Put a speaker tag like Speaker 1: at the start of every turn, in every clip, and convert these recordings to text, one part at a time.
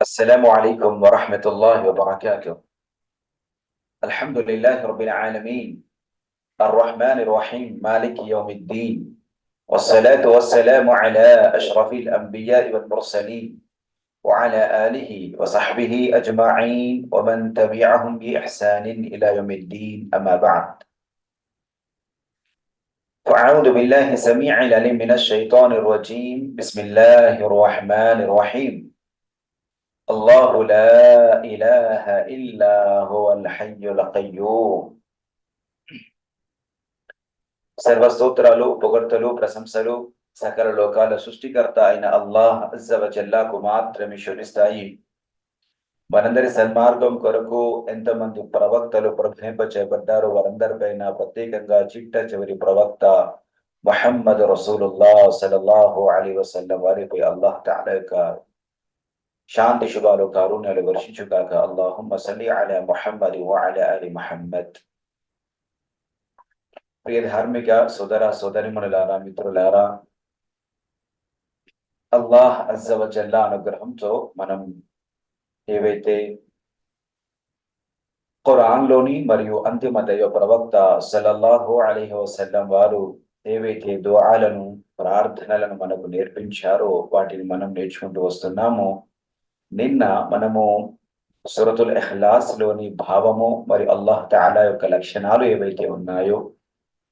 Speaker 1: السلام عليكم ورحمة الله وبركاته. الحمد لله رب العالمين. الرحمن الرحيم مالك يوم الدين. والصلاة والسلام على أشرف الأنبياء والمرسلين وعلى آله وصحبه أجمعين ومن تبعهم بإحسان إلى يوم الدين أما بعد. فأعوذ بالله سميع العليم من الشيطان الرجيم. بسم الله الرحمن الرحيم. الله لا إله إلا هو الحي القيوم సర్వస్తోత్రాలు పొగడ్తలు ప్రశంసలు సకల లోకాల సృష్టికర్త అయిన అల్లాహ్ అజ్జవజల్లాకు మాత్రమే శోభిస్తాయి మనందరి సన్మార్గం కొరకు ఎంతమంది ప్రవక్తలు ప్రభింప చేయబడ్డారు వారందరిపైన ప్రత్యేకంగా చిట్ట చివరి ప్రవక్త మహమ్మద్ రసూలుల్లా సలల్లాహు అలీ వసల్లం వారిపై అల్లాహ్ తాలా యొక్క శాంతి శుభాలు కారుణ్యాలు వర్షించుగాక అల్లాహుమ్మ సల్లి అలా అలి మహమ్మద్. ప్రియ ధార్మిక సోదర సోదరిమణులారా మిత్రులారా అల్లాహ్ అజ్జవజల్లా అనుగ్రహంతో మనం ఏవైతే ఖురాన్లోని మరియు అంతిమ దైవ ప్రవక్త సల్లల్లాహు అలైహి వసల్లం వారు ఏవైతే దుఆలను ప్రార్థనలను మనకు నేర్పించారో వాటిని మనం నేర్చుకుంటూ వస్తున్నాము. నిన్న మనము సురతుల్ ఎహ్లాస్లోని భావము మరి అల్లాహ్ తాలా యొక్క లక్షణాలు ఏవైతే ఉన్నాయో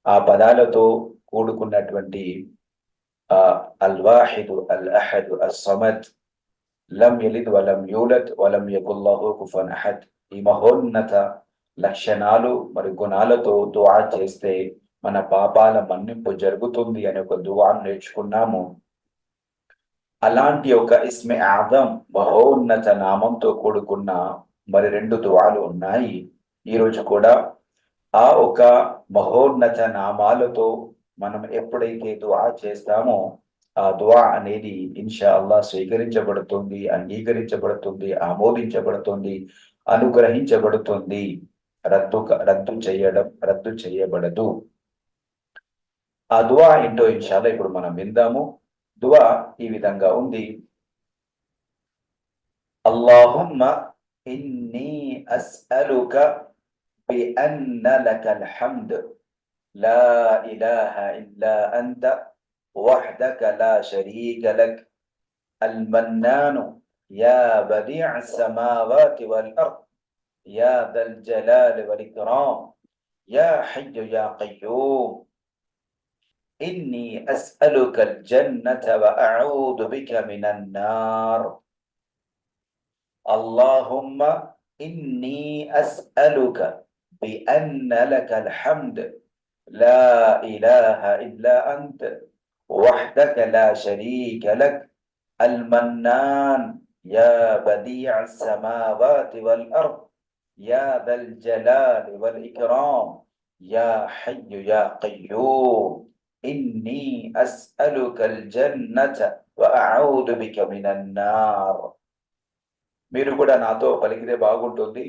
Speaker 1: ఆ పదాలతో కూడుకున్నటువంటి అల్వాహిదు అల్ అహద్ అస్ లం యలిద్ వలం యూలత్ వలం యకుల్లాహు కుఫన్ అహద్ ఈ మహోన్నత లక్షణాలు మరి గుణాలతో దుఆ చేస్తే మన పాపాల మన్నింపు జరుగుతుంది అనే ఒక దువాను నేర్చుకున్నాము. అలాంటి ఒక ఇస్మె ఆదం మహోన్నత నామంతో కూడుకున్న మరి రెండు దువాలు ఉన్నాయి. ఈరోజు కూడా ఆ ఒక మహోన్నత నామాలతో మనం ఎప్పుడైతే దువా చేస్తామో ఆ దువా అనేది ఇన్షా అల్లా స్వీకరించబడుతుంది అంగీకరించబడుతుంది ఆమోదించబడుతుంది అనుగ్రహించబడుతుంది. రద్దు రద్దు చేయడం రద్దు చేయబడదు. ఆ దువా ఏంటో ఇన్షాల్లా ఇప్పుడు మనం విందాము. దువా ఈ విధంగా ఉంది అల్లాహుమ్మ ఇన్ని అస్అలుక بأن لك الحمد لا إله إلا أنت وحدك لا شريك لك المنان يا بديع السماوات والأرض يا ذا الجلال والإكرام يا حي يا قيوم إني أسألك الجنة وأعوذ بك من النار. اللهم إني أسألك بأن لك الحمد لا إله إلا أنت وحدك لا شريك لك المنان يا بديع السماوات والأرض يا ذا الجلال والإكرام يا حي يا قيوم. إني أسألك الجنة وأعوذ بك من النار మీరు కూడా నాతో పలికితే బాగుంటుంది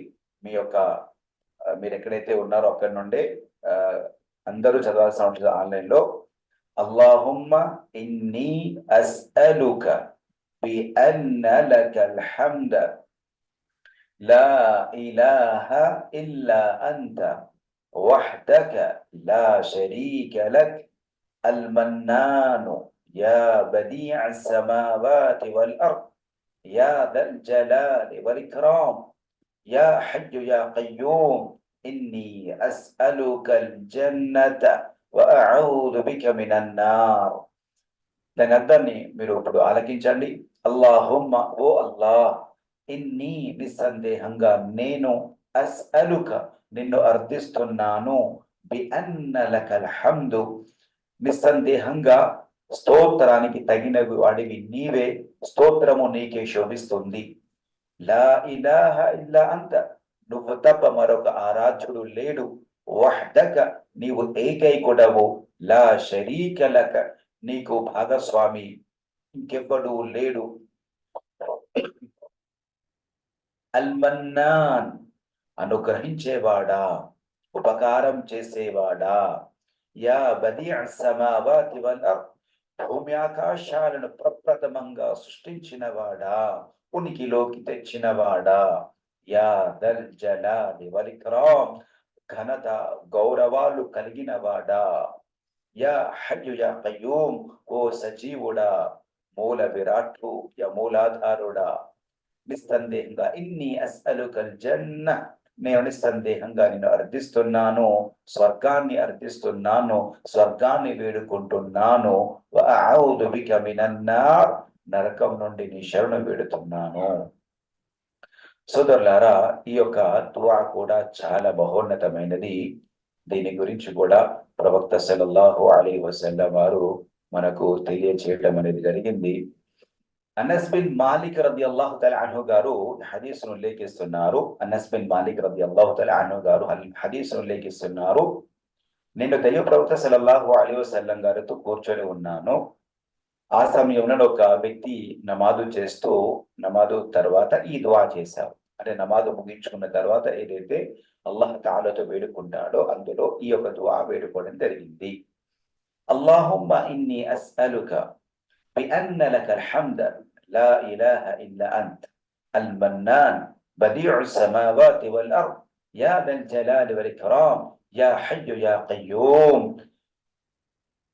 Speaker 1: మీ యొక్క మీరు ఎక్కడైతే ఉన్నారో అక్కడి నుండే అందరూ చదవాల్సిన ఉంటుంది ఆన్లైన్ లో అల్లాహుమ్మ ఇన్ని అస్అలుక బి అన్న లకల్ హమ్ద లా ఇలాహ ఇల్లా అంత وحدك لا شريك لك المنان يا بديع السماوات والأرض يا ذا الجلال والإكرام يا حي يا قيوم إني أسألك الجنة وأعوذ بك من النار దాని అర్థాన్ని మీరు ఇప్పుడు ఆలకించండి అల్లాహుమ్మ ఓ అల్లాహ్ ఇన్ని నిస్సందేహంగా నేను అస్అలుక నిన్ను అర్థిస్తున్నాను బి అన్నలకల్ హమ్దు నిస్సందేహంగా స్తోత్రానికి తగినవి వాడివి నీవే స్తోత్రము నీకే శోభిస్తుంది. లా ఇలాహ ఇల్లా అంత నువ్వు తప్ప మరొక ఆరాధ్యుడు లేడు. వహ్దక నీవు ఏకైకుడవు. లా షరీకలక నీకు భాగస్వామి ఇంకెవ్వడు లేడు. అల్మన్నాన్ అనుగ్రహించేవాడా? ఉపకారం చేసేవాడా? యా బది సమావాతి వల్ భూమి ఆకాశాలను ప్రప్రథమంగా సృష్టించినవాడా? ఉనికిలోకి తెచ్చినవాడా? యా దల్ జలాలి వలిక్రామ్ ఘనత గౌరవాలు కలిగినవాడా? యా హయ్యు యా కయ్యూం ఓ సజీవుడా మూల విరాట్లు యా మూలాధారుడా. నిస్సందేహంగా ఇన్ని అస్అలుకల్ జన్న నేను నిస్సందేహంగా నేను అర్థిస్తున్నాను స్వర్గాన్ని అర్థిస్తున్నాను స్వర్గాన్ని వేడుకుంటున్నాను నరకం నుండి నీ శరణు వేడుతున్నాను. సోదరులారా ఈ యొక్క దువా కూడా చాలా బహోన్నతమైనది. దీని గురించి కూడా ప్రవక్త సలల్లాహు అలీ వసల్ల వారు మనకు తెలియచేయడం అనేది జరిగింది. అనస్ బిన్ మాలిక్ రది అల్లాహు తల అను గారు హదీసును ఉల్లేఖిస్తున్నారు అనస్ బిన్ మాలిక్ రది అల్లాహు తల అను గారు హదీసును ఉల్లేఖిస్తున్నారు నేను దైవ ప్రవక్త సల్లల్లాహు అలీ వసల్లం గారితో కూర్చొని ఉన్నాను ఆ సమయంలో ఒక వ్యక్తి నమాజు చేస్తూ నమాజు తర్వాత ఈ దువా చేశారు అంటే నమాజు ముగించుకున్న తర్వాత ఏదైతే అల్లాహ్ తాలతో వేడుకుంటాడో అందులో ఈ యొక్క దువా వేడుకోవడం జరిగింది అల్లాహుమ్మ ఇన్ని అస్అలుక بأن لك الحمد لا إله إلا أنت. المنان بديع السماوات والأرض. يا ذا الجلال والإكرام. يا حي يا قيوم.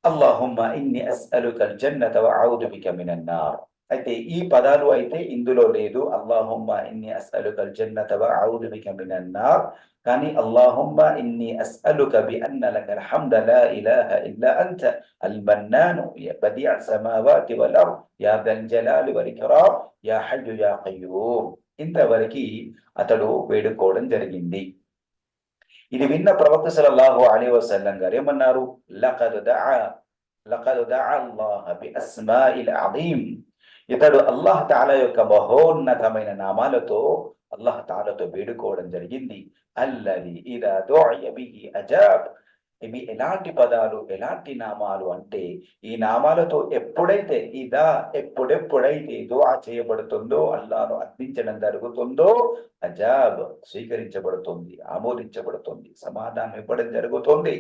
Speaker 1: اللهم إني أسألك الجنة وأعوذ بك من النار. అయితే ఈ పదాలు అయితే ఇందులో లేదు. అల్లాహుమ్మ ఇన్ని అస్అలుకల్ జన్నత వ కానీ అల్లాహుమ్మ ఇన్ని అస్అలుక బి అన్న లకల్ హమ్ద లా ఇలాహ ఇల్లా అంత అల్ మన్నాను బదియ సమావాతి వల్ అర్ద్. యా దల్ జలాలి వల్ ఇక్రామ్. యా హయ్యు యా ఖయ్యూమ్ ఇంతవరకు అతడు వేడుకోవడం జరిగింది. ఇది విన్న ప్రవక్త సలల్లాహు అలీ వసల్లం గారు ఏమన్నారు? లకదు దఅ లకదు దఅ అల్లాహ బి అస్మాఇల్ అజీమ్. ఇతడు అల్లాహ్ తాల యొక్క మహోన్నతమైన నామాలతో అల్లాహ్ తాలతో వేడుకోవడం జరిగింది. అల్లది ఇలా దుఅయ అజాబ్. ఇవి ఎలాంటి పదాలు ఎలాంటి నామాలు అంటే ఈ నామాలతో ఎప్పుడైతే ఇదా ఎప్పుడెప్పుడైతే దుఆ చేయబడుతుందో అల్లాను అర్థించడం జరుగుతుందో అజాబ్ స్వీకరించబడుతుంది ఆమోదించబడుతుంది సమాధానం ఇవ్వడం జరుగుతుంది.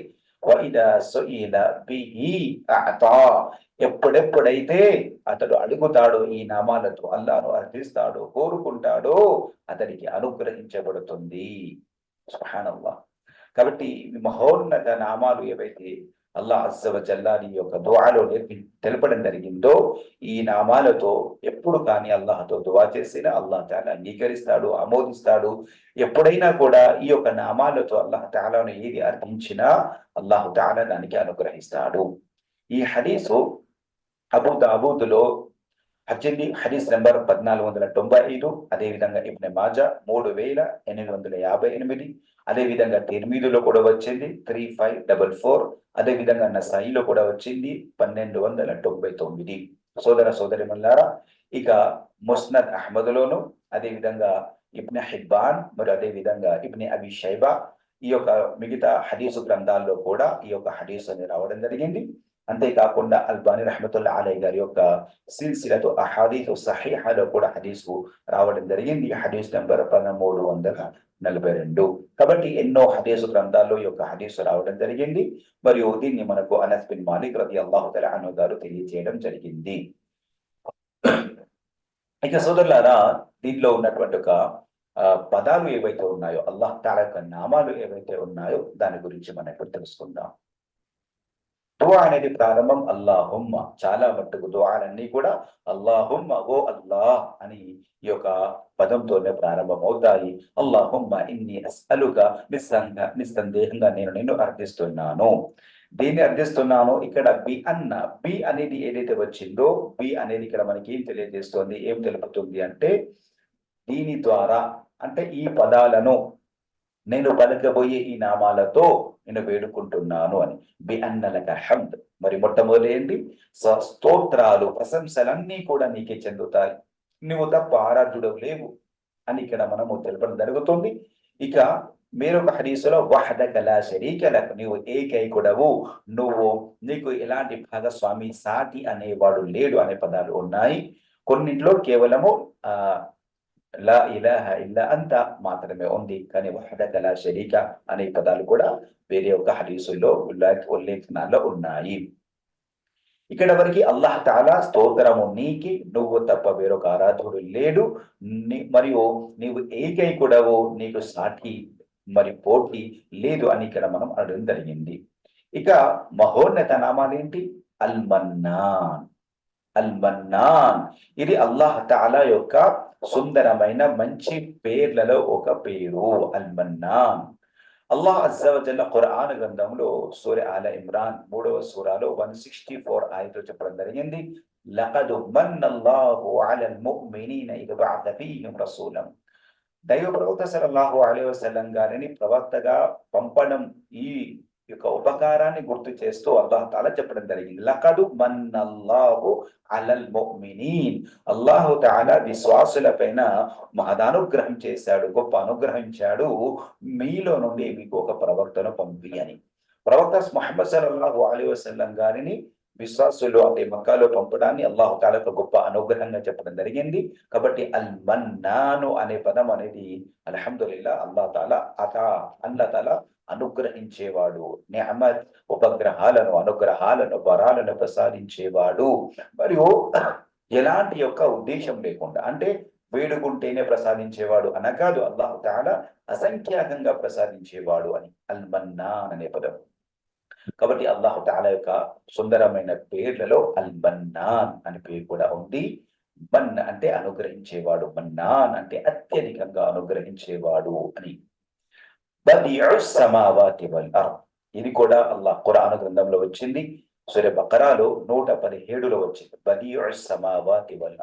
Speaker 1: ఎప్పుడెప్పుడైతే అతడు అడుగుతాడో ఈ నామాలతో అల్లాను అర్థిస్తాడో కోరుకుంటాడో అతనికి అనుగ్రహించబడుతుంది. సుహానల్లా కాబట్టి మహోన్నత నామాలు ఏవైతే అల్లాహ్ అస్సవ జల్లాని యొక్క దువాలో నేర్పి తెలపడం జరిగిందో ఈ నామాలతో ఎప్పుడు కానీ అల్లాహతో దువా చేసినా అల్లాహ్ తాలా అంగీకరిస్తాడు ఆమోదిస్తాడు. ఎప్పుడైనా కూడా ఈ యొక్క నామాలతో అల్లాహ్ తాలాను ఏది అర్పించినా అల్లాహు తాలా దానికి అనుగ్రహిస్తాడు. ఈ హదీసు అబూ దాబూదులో పద్దెనిమిది హదీస్ నెంబర్ పద్నాలుగు వందల తొంభై ఐదు అదేవిధంగా ఇబ్నె మాజా మూడు వేల ఎనిమిది వందల యాభై ఎనిమిది అదేవిధంగా తిర్మీదులో కూడా వచ్చింది త్రీ ఫైవ్ డబల్ ఫోర్ అదేవిధంగా నసాయిలో కూడా వచ్చింది పన్నెండు వందల తొంభై తొమ్మిది. సోదర సోదరి మల్లారా ఇక ముస్నద్ అహ్మద్లోను అదేవిధంగా ఇబ్నె హిబ్బాన్ మరియు అదేవిధంగా ఇబ్నె అబి షైబా ఈ యొక్క మిగతా హదీసు గ్రంథాల్లో కూడా ఈ యొక్క హదీసు అని రావడం జరిగింది. అంతేకాకుండా అల్బాని రహమతుల్లా అలై గారి యొక్క సిల్సిలతో అహాదీసు సహీహాలో కూడా హదీసు రావడం జరిగింది. హదీస్ నెంబర్ పదమూడు వందల నలభై రెండు. కాబట్టి ఎన్నో హదీసు గ్రంథాల్లో యొక్క హదీసు రావడం జరిగింది. మరియు దీన్ని మనకు అనస్ బిన్ మాలిక్ రది అల్లాహు తల అను గారు తెలియజేయడం జరిగింది. ఇక సోదరులారా దీనిలో ఉన్నటువంటి ఒక పదాలు ఏవైతే ఉన్నాయో అల్లాహ్ తాల యొక్క నామాలు ఏవైతే ఉన్నాయో దాని గురించి మనం ఇప్పుడు తెలుసుకుందాం. దువా అనేది ప్రారంభం అల్లాహుమ్మ. చాలా మట్టుకు దువాలన్నీ కూడా అల్లాహుమ్మ ఓ అల్లాహ్ అని ఈ యొక్క పదంతోనే ప్రారంభం అవుతాయి అల్లాహుమ్మ ఇన్ని అసలుగా నిస్సంగా నిస్సందేహంగా నేను నిన్ను అర్థిస్తున్నాను దీన్ని అర్థిస్తున్నాను ఇక్కడ బి అన్న. బి అనేది ఏదైతే వచ్చిందో బి అనేది ఇక్కడ మనకి ఏం తెలియజేస్తోంది ఏం తెలుపుతుంది అంటే దీని ద్వారా అంటే ఈ పదాలను నేను పలకబోయే ఈ నామాలతో నేను వేడుకుంటున్నాను అని. బి అన్నలక హమ్ద్. మరి మొట్టమొదటి ఏంటి స్తోత్రాలు ప్రశంసలన్నీ కూడా నీకే చెందుతాయి. నువ్వు తప్ప ఆరాధ్యుడవు లేవు. అని ఇక్కడ మనము తెలపడం జరుగుతుంది. ఇక మీరొక హరీసులో వహద లా శరీకలకు నీవు ఏకైకుడవు. నువ్వు నీకు ఎలాంటి భాగస్వామి సాటి అనేవాడు లేడు అనే పదాలు ఉన్నాయి. కొన్నింట్లో కేవలము ఆ లా ఇలాహ ఇల్లా అంత మాత్రమే ఉంది కానీ వహదక లా షరీక అనే పదాలు కూడా వేరే ఒక హరీసుల్లో ఉల్లేఖనాల్లో ఉన్నాయి ఇక్కడ వరకు అల్లాహ్ తాలా స్తోత్రము నీకి నువ్వు తప్ప వేరొక ఆరాధుడు లేడు మరియు నీవు ఏకైకుడవు నీకు సాటి మరి పోటీ లేదు అని ఇక్కడ మనం అడగడం జరిగింది ఇక మహోన్నత నామాలేంటి అల్మన్నాన్ అల్మన్నాన్ ఇది అల్లాహ్ తాలా యొక్క సుందరమైన మంచి పేర్లలో ఒక పేరు అల్మన్నాన్. అల్లాహ్ అజ్జవజల్ల ఖురాన్ గ్రంథంలో సూర్య ఆల ఇమ్రాన్ మూడవ సూరాలో వన్ సిక్స్టీ ఫోర్ ఆయతో చెప్పడం జరిగింది. లకదు మన్నల్లాహు అలల్ ముഅ్మినీన ఇద్ బఅథ ఫీహిం రసూలం. దైవ ప్రవక్త సల్లల్లాహు అలైహి వసల్లం గారిని ప్రవక్తగా పంపడం ఈ యొక్క ఉపకారాన్ని గుర్తు చేస్తూ అల్లాహతాల చెప్పడం జరిగింది. లకదు మన్నల్లాహు అలల్ ముమినీన్ అల్లాహు తాలా విశ్వాసుల పైన మహదానుగ్రహం చేశాడు గొప్ప అనుగ్రహించాడు. మీలో నుండి మీకు ఒక ప్రవక్తను పంపి అని ప్రవక్త మహమ్మద్ సల్లాహు అలీ వసల్లం గారిని విశ్వాసులు అంటే మక్కాలో పంపడాన్ని అల్లాహు తాలకు గొప్ప అనుగ్రహంగా చెప్పడం జరిగింది. కాబట్టి అల్ మన్నాను అనే పదం అనేది అల్హమ్దుల్లా అల్లా తాలా అత అల్లా తాలా అనుగ్రహించేవాడు. నిహమత్ ఉపగ్రహాలను అనుగ్రహాలను వరాలను ప్రసాదించేవాడు. మరియు ఎలాంటి యొక్క ఉద్దేశం లేకుండా అంటే వేడుకుంటేనే ప్రసాదించేవాడు అనకాదు అల్లాహు తాలా అసంఖ్యాకంగా ప్రసాదించేవాడు అని. అల్మన్నాన్ అనే పదం. కాబట్టి అల్లాహు తాలా యొక్క సుందరమైన పేర్లలో అల్మన్నాన్ అనే పేరు కూడా ఉంది. మన్ అంటే అనుగ్రహించేవాడు. మన్నాన్ అంటే అత్యధికంగా అనుగ్రహించేవాడు అని. ఇది కూడా అల్లాహ్ ఖురాన్ గ్రంథంలో వచ్చింది. సూర్య బకరాలో నూట పదిహేడులో వచ్చింది. బదియు సమావాతి వల్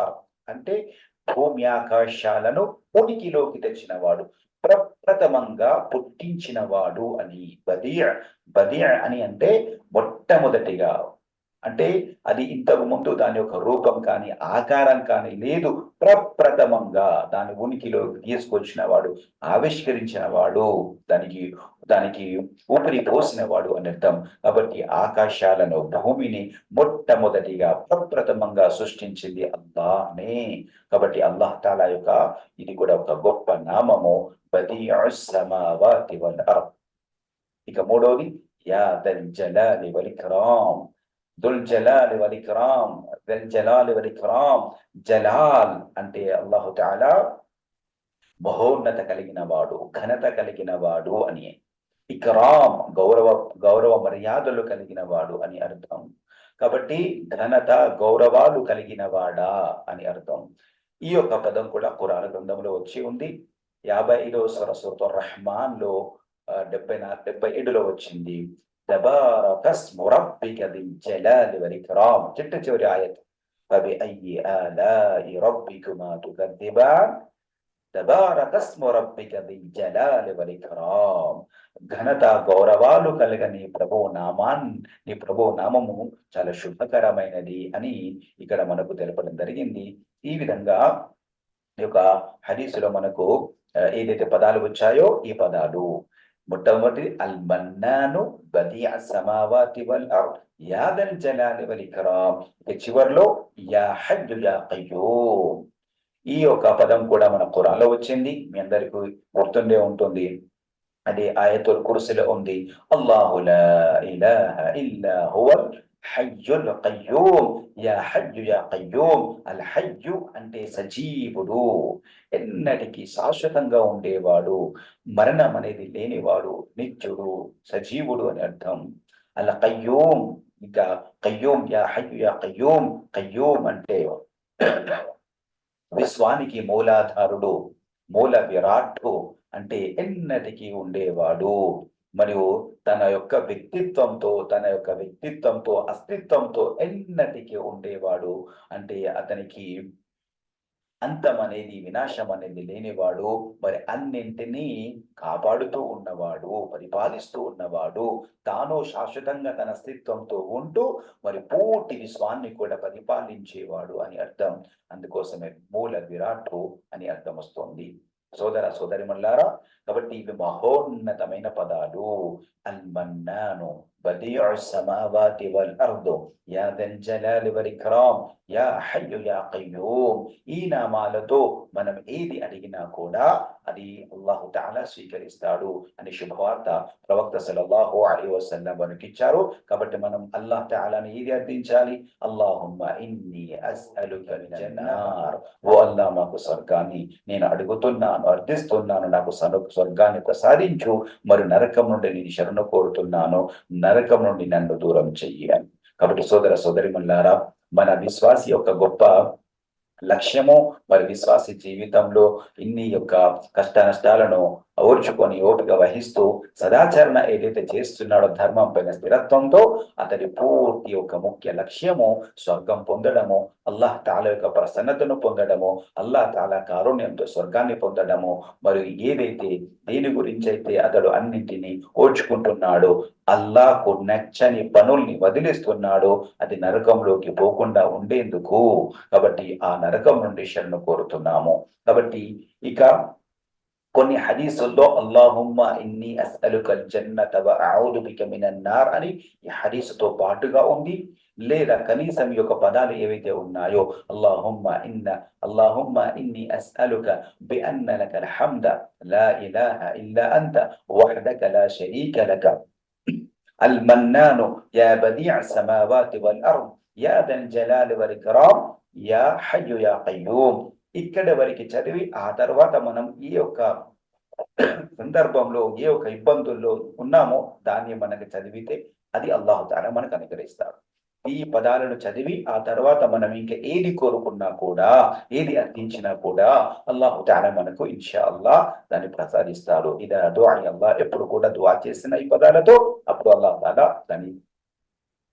Speaker 1: అంటే భూమి ఆకాశాలను ఉనికిలోకి తెచ్చినవాడు ప్రప్రథమంగా పుట్టించినవాడు అని. బదియ బదియ అని అంటే మొట్టమొదటిగా అంటే అది ఇంతకు ముందు దాని యొక్క రూపం కానీ ఆకారం కానీ లేదు. ప్రప్రథమంగా దాని ఉనికిలో తీసుకొచ్చిన వాడు ఆవిష్కరించిన వాడు దానికి దానికి ఊపిరి పోసిన వాడు అని అర్థం. కాబట్టి ఆకాశాలను భూమిని మొట్టమొదటిగా ప్రప్రథమంగా సృష్టించింది అల్లాహనే. కాబట్టి అల్లాహ్ తాలా యొక్క ఇది కూడా ఒక గొప్ప నామము. ఇక మూడోది యా దల్ జలాలి వలికరాం దుల్ జలాలి వలిక్రామ్ దల్ జలాలి వలిక్రామ్ జలాల్ అంటే అల్లాహు తాలా బహోన్నత కలిగిన వాడు ఘనత కలిగిన వాడు అని. ఇక్రామ్ గౌరవ గౌరవ మర్యాదలు కలిగిన వాడు అని అర్థం. కాబట్టి ఘనత గౌరవాలు కలిగిన వాడా అని అర్థం. ఈ యొక్క పదం కూడా కురాల గ్రంథంలో వచ్చి ఉంది. యాభై ఐదో సరస్వత రహమాన్లో డెబ్బై నాలుగు డెబ్బై ఏడులో వచ్చింది. تبارك اسم ربك ذي الجلال والإكرام చిట్ట చివరి ఆయత్ فبأي آلاء ربكما تكذبان تبارك اسم ربك ذي الجلال والإكرام ఘనత గౌరవాలు కలగని ప్రభు నామాన్ నీ ప్రభు నామము చాలా శుభకరమైనది అని ఇక్కడ మనకు తెలపడం జరిగింది ఈ విధంగా ఈ యొక్క హదీసులో మనకు ఏదైతే పదాలు వచ్చాయో ఈ పదాలు మొట్టమొదటి అల్ మన్నాను బది సమావాతి వల్ అర్ద్. యాదల్ జలాలి వల్ ఇక్రామ్. ఇక చివర్లో యా హద్దు యా కయ్యూమ్ ఈ యొక్క పదం కూడా మన ఖురాన్లో వచ్చింది. మీ అందరికి గుర్తుండే ఉంటుంది. అది ఆయతుల్ కుర్సిలో ఉంది. అల్లాహు లా ఇలాహ ఇల్లా హువల్ హయ్యుల్ కయ్యూమ్ యా హయ్యు యా కయ్యూమ్ అల్ హజ్జు అంటే సజీవుడు. ఎన్నటికీ శాశ్వతంగా ఉండేవాడు. మరణం అనేది లేనివాడు నిత్యుడు సజీవుడు అని అర్థం. అలా కయ్యూమ్ ఇంకా కయ్యూమ్ యా హయ్యు యా కయ్యూమ్ కయ్యూమ్ అంటే విశ్వానికి మూలాధారుడు మూల విరాట్టు అంటే ఎన్నటికీ ఉండేవాడు. మరియు తన యొక్క వ్యక్తిత్వంతో తన యొక్క వ్యక్తిత్వంతో అస్తిత్వంతో ఎన్నటికీ ఉండేవాడు. అంటే అతనికి అంతం అనేది వినాశం అనేది లేనివాడు. మరి అన్నింటినీ కాపాడుతూ ఉన్నవాడు పరిపాలిస్తూ ఉన్నవాడు. తాను శాశ్వతంగా తన అస్తిత్వంతో ఉంటూ మరి పూర్తి విశ్వాన్ని కూడా పరిపాలించేవాడు అని అర్థం. అందుకోసమే మూల విరాట్ అని అర్థం వస్తోంది సోదర సోదరి మల్లారా కాబట్టి ఇవి మహోన్నతమైన పదాలు. అల్మన్నాను بديع السماوات والأرض يا ذا الجلال والإكرام యా హయ్యు యా కయ్యూమ్ ఈ నామాలతో మనం ఏది అడిగినా కూడా అది అల్లాహు తాలా స్వీకరిస్తాడు అని శుభవార్త ప్రవక్త సలల్లాహు అలీ వసల్లం మనకి ఇచ్చారు కాబట్టి మనం అల్లాహ్ తాలాని ఏది అర్థించాలి అల్లాహుమ్మ ఇన్ని అస్అలుక జన్నార్ ఓ అల్లా మాకు స్వర్గాన్ని నేను అడుగుతున్నాను అర్థిస్తున్నాను నాకు స్వర్గాన్ని ప్రసాదించు మరి నరకం నుండి నేను శరణు కోరుతున్నాను నరకం నుండి నన్ను దూరం చెయ్యాలి. కాబట్టి సోదర సోదరిమల్లారా మన విశ్వాసి యొక్క గొప్ప లక్ష్యము మరి విశ్వాసి జీవితంలో ఇన్ని యొక్క కష్ట నష్టాలను ఓర్చుకొని ఓపిక వహిస్తూ సదాచరణ ఏదైతే చేస్తున్నాడో ధర్మం పైన స్థిరత్వంతో అతడి పూర్తి యొక్క ముఖ్య లక్ష్యము స్వర్గం పొందడము అల్లాహ్ తాల యొక్క ప్రసన్నతను పొందడము అల్లాహ్ తాల కారుణ్యంతో స్వర్గాన్ని పొందడము. మరియు ఏదైతే దేని గురించి అయితే అతడు అన్నింటినీ ఓర్చుకుంటున్నాడో అల్లాకు నచ్చని పనుల్ని వదిలేస్తున్నాడో అది నరకంలోకి పోకుండా ఉండేందుకు కాబట్టి ఆ నరకం నుండి శరణు కోరుతున్నాము. కాబట్టి ఇక కొన్ని హదీసుల్లో అల్లాహుమ్మ ఇన్ని అస్అలుక జన్నత వ బిక మినన్నార్ అని ఈ హదీసుతో పాటుగా ఉంది లేదా కనీసం ఈ యొక్క పదాలు ఏవైతే ఉన్నాయో అల్లాహుమ్మ ఇన్న అల్లాహుమ్మ ఇన్ని అస్అలుక బి అన్న లక హమ్ద లా ఇలాహ ఇల్లా అంత వహదక లా షరీక లక المنان يا بديع السماوات والأرض يا ذا الجلال والإكرام يا حي يا قيوم ఇక్కడ వరకు చదివి ఆ తర్వాత మనం ఈ యొక్క సందర్భంలో ఏ ఒక ఇబ్బందుల్లో ఉన్నామో దాన్ని మనకు చదివితే అది అల్లాహు మనకు అనుగ్రహిస్తాడు. ఈ పదాలను చదివి ఆ తర్వాత మనం ఇంకా ఏది కోరుకున్నా కూడా ఏది అర్థించినా కూడా అల్లాహు తాలా మనకు ఇన్షా అల్లా దాన్ని ప్రసాదిస్తాడు. ఇది దుఆ అల్లా ఎప్పుడు కూడా దువా చేసిన ఈ పదాలతో అప్పుడు అల్లాహ్ తాలా దాన్ని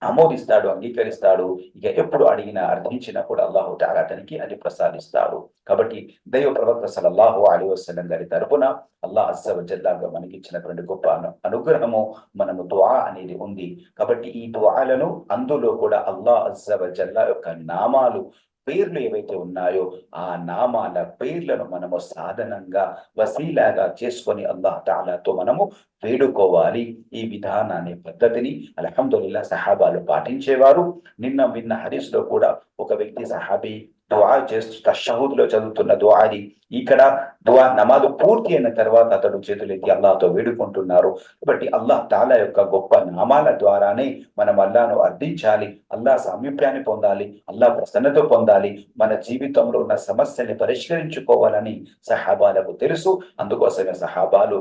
Speaker 1: ఆమోదిస్తాడు అంగీకరిస్తాడు ఇక ఎప్పుడు అడిగినా అర్థించినా కూడా అల్లాహు తారాటనికి అది ప్రసాదిస్తాడు. కాబట్టి దైవ ప్రవక్త సలల్లాహు అలీ వసలం గారి తరపున అల్లాహ్ అస్సవజల్లాగా మనకి ఇచ్చినటువంటి గొప్ప అనుగ్రహము మనము దువా అనేది ఉంది. కాబట్టి ఈ దువాలను అందులో కూడా అల్లా అస్సవజల్లా యొక్క నామాలు పేర్లు ఏవైతే ఉన్నాయో ఆ నామాల పేర్లను మనము సాధనంగా వసీలాగా చేసుకొని అల్లాహ్ తాలాతో మనము వేడుకోవాలి. ఈ విధానాన్ని పద్ధతిని అలహందుల్లా సహాబాలు పాటించేవారు. నిన్న విన్న హరీస్లో కూడా ఒక వ్యక్తి సహాబీ దువా చేస్తూ తషహూద్లో చదువుతున్న దువాది ఇక్కడ దువా నమాజు పూర్తి అయిన తర్వాత అతడు చేతులెత్తి అల్లాహతో వేడుకుంటున్నారు. కాబట్టి అల్లాహ్ తాలా యొక్క గొప్ప నామాల ద్వారానే మనం అల్లాను అర్థించాలి అల్లాహ్ సామీప్యాన్ని పొందాలి అల్లాహ్ ప్రసన్నత పొందాలి మన జీవితంలో ఉన్న సమస్యల్ని పరిష్కరించుకోవాలని సహాబాలకు తెలుసు. అందుకోసమే సహాబాలు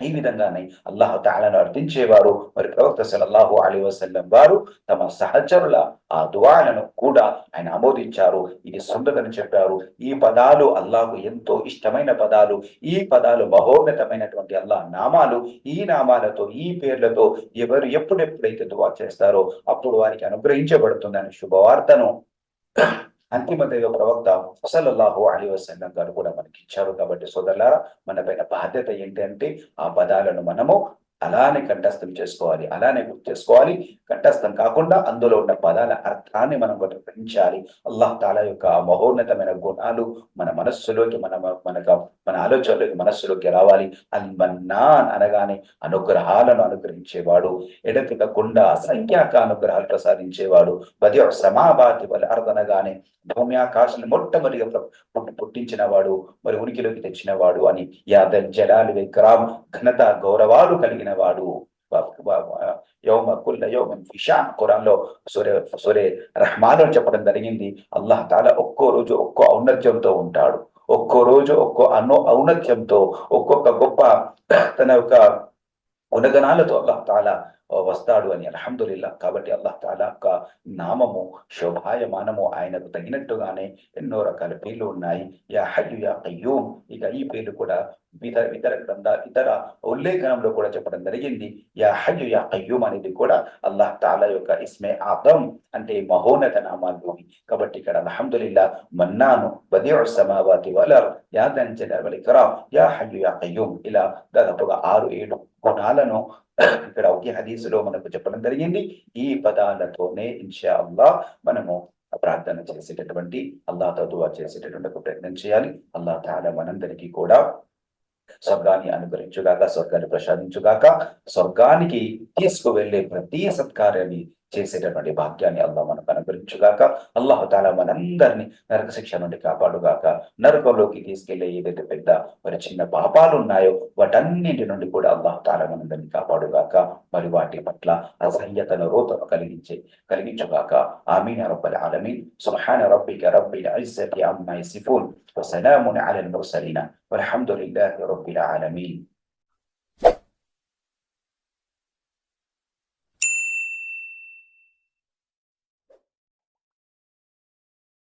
Speaker 1: ఈ విధంగానే అల్లాహ్ తాళను అర్థించేవారు మరి ప్రవక్త సలల్లాహు అలీ వసల్లం వారు తమ సహచరుల ఆ దువాలను కూడా ఆయన ఆమోదించారు. ఇది సొంతదని చెప్పారు. ఈ పదాలు అల్లాహకు ఎంతో ఇష్టమైన పదాలు. ఈ పదాలు మహోన్నతమైనటువంటి అల్లాహ్ నామాలు. ఈ నామాలతో ఈ పేర్లతో ఎవరు ఎప్పుడెప్పుడైతే దువా చేస్తారో అప్పుడు వారికి అనుగ్రహించబడుతుందని శుభవార్తను అంతిమ దైవ ప్రవక్త సల్లల్లాహు అలీ వసల్లం గారు కూడా మనకి ఇచ్చారు కాబట్టి సోదరులారా మన పైన బాధ్యత ఏంటంటే ఆ పదాలను మనము అలానే కంఠస్థం చేసుకోవాలి అలానే గుర్తు చేసుకోవాలి. కంఠస్థం కాకుండా అందులో ఉన్న పదాల అర్థాన్ని మనం గ్రహించాలి. అల్లాహ్ తాలా యొక్క మహోన్నతమైన గుణాలు మన మనస్సులోకి మన మనకు మన ఆలోచనలోకి మనస్సులోకి రావాలి. అల్మన్నాన్ అనగానే అనుగ్రహాలను అనుగ్రహించేవాడు ఎడతికకుండా అసంఖ్యాక అనుగ్రహాలు ప్రసాదించేవాడు. బది సమాబాతి వల్ల అర్థనగానే భూమి ఆకాశాన్ని మొట్టమొదటిగా పుట్టించిన వాడు మరి ఉనికిలోకి తెచ్చినవాడు అని. యాదల్ జలాలు విక్రామ్ ఘనత గౌరవాలు కలిగిన వాడు యోమ కుల్ల యోమన్ ఫిషాన్ ఖురాన్లో సూర్య సూర్య రహమాన్ అని చెప్పడం జరిగింది. అల్లాహ్ తాల ఒక్కో రోజు ఒక్కో ఔన్నత్యంతో ఉంటాడు. ఒక్కో రోజు ఒక్కో అన్నో ఔన్నత్యంతో ఒక్కొక్క గొప్ప తన యొక్క గుణగణాలతో అల్లాహ్ తాలా వస్తాడు అని అలహందుల్లా కాబట్టి అల్లాహ్ తాలా యొక్క నామము శోభాయమానము ఆయనకు తగినట్టుగానే ఎన్నో రకాల పేర్లు ఉన్నాయి. యా హయ్యు యా కయ్యూమ్. ఇక ఈ పేర్లు కూడా ఇతర ఇతర గ్రంథ ఇతర ఉల్లేఖనంలో కూడా చెప్పడం జరిగింది. యా హయ్యు యా కయ్యూమ్ అనేది కూడా అల్లాహ్ తాలా యొక్క ఇస్మే ఆదం అంటే మహోన్నత నామాల్లోని. కాబట్టి ఇక్కడ అలహందుల్లా మన్నాను బదియు సమావాతి వలర్ యా దంజల యా హయ్యు యా కయ్యూమ్. ఇలా దాదాపుగా ఆరు ఏడు గుణాలను ఇక్కడ ఒకే హదీసులో మనకు చెప్పడం జరిగింది. ఈ పదాలతోనే ఇన్షా అల్లా మనము ప్రార్థన చేసేటటువంటి అల్లాహతో దువా చేసేటటువంటి ప్రయత్నం చేయాలి. అల్లా తాలా మనందరికీ కూడా స్వర్గాన్ని అనుగ్రహించుగాక స్వర్గాన్ని ప్రసాదించుగాక స్వర్గానికి తీసుకువెళ్ళే ప్రతి సత్కార్యాన్ని చేసేటటువంటి భాగ్యాన్ని అల్లాహ్ మనకు అనుగ్రహించుగాక అల్లాహ్ తాలా మనందరినీ నరక శిక్ష నుండి కాపాడుగాక నరకంలోకి తీసుకెళ్లే ఏదైతే పెద్ద మరి చిన్న పాపాలు ఉన్నాయో వాటన్నింటి నుండి కూడా అల్లాహ్ తాలా మనందరినీ కాపాడుగాక మరి వాటి పట్ల అసహ్యతను రోతను కలిగించే కలిగించుగాక ఆమీన్ రబ్బల్ ఆలమీన్ సుబ్హాన రబ్బిక రబ్బిల్ ఇజ్జతి అమ్మా యసిఫూన్ వసలామున్ అలల్ ముర్సలీన్ والحمد لله رب العالمين